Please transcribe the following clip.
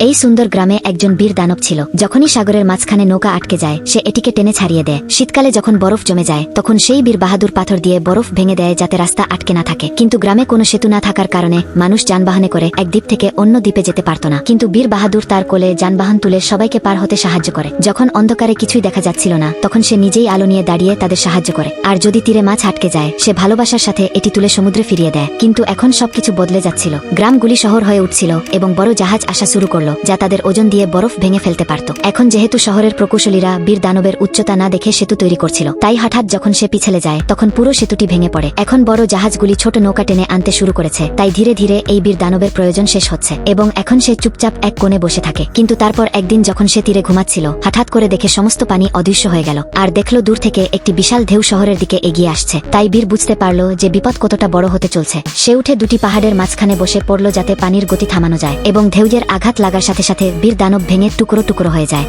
এই সুন্দর গ্রামে একজন বীর দানব ছিল। যখনই সাগরের মাঝখানে নৌকা আটকে যায়, সে এটিকে টেনে ছাড়িয়ে দেয়। শীতকালে যখন বরফ জমে যায়, তখন সেই বীর বাহাদুর পাথর দিয়ে বরফ ভেঙে দেয় যাতে রাস্তা আটকে না থাকে। কিন্তু গ্রামে কোনো সেতু না থাকার কারণে মানুষ যানবাহনে করে এক দ্বীপ থেকে অন্য দ্বীপে যেতে পারত না। কিন্তু বীর বাহাদুর তার কোলে যানবাহন তুলে সবাইকে পার হতে সাহায্য করে। যখন অন্ধকারে কিছুই দেখা যাচ্ছিল না, তখন সে নিজেই আলো নিয়ে দাঁড়িয়ে তাদের সাহায্য করে। আর যদি তীরে মাছ আটকে যায়, সে ভালোবাসার সাথে এটি তুলে সমুদ্রে ফিরিয়ে দেয়। কিন্তু এখন সবকিছু বদলে যাচ্ছিল। গ্রামগুলি শহর হয়ে উঠছিল এবং বড় জাহাজ আসা শুরু করল। যা তাদের ওজন দিয়ে বরফ ভেঙে ফেলতে পারত। এখন যেহেতু শহরের প্রকৌশলীরা বীর দানবের উচ্চতা না দেখে সেতু তৈরি করছিল, তাই হঠাৎ যখন সে পিছলে যায়, তখন পুরো সেতুটি ভেঙে পড়ে। এখন বড় জাহাজগুলি ছোট নৌকা টেনে আনতে শুরু করেছে, তাই ধীরে ধীরে এই বীর দানবের প্রয়োজন শেষ হচ্ছে, এবং এখন সে চুপচাপ এক কোণে বসে থাকে। কিন্তু তারপর একদিন যখন সে তীরে ঘুমাচ্ছিল, হঠাৎ করে দেখে সমস্ত পানি অদৃশ্য হয়ে গেল, আর দেখল দূর থেকে একটি বিশাল ঢেউ শহরের দিকে এগিয়ে আসছে। তাই বীর বুঝতে পারল যে বিপদ কতটা বড় হতে চলছে। সে উঠে দুটি পাহাড়ের মাঝখানে বসে পড়ল যাতে পানির গতি থামানো যায়, এবং ঢেউজের আঘাত লাগার সাথে সাথে বীর দানব ভেঙে টুকরো টুকরো হয়ে যায়।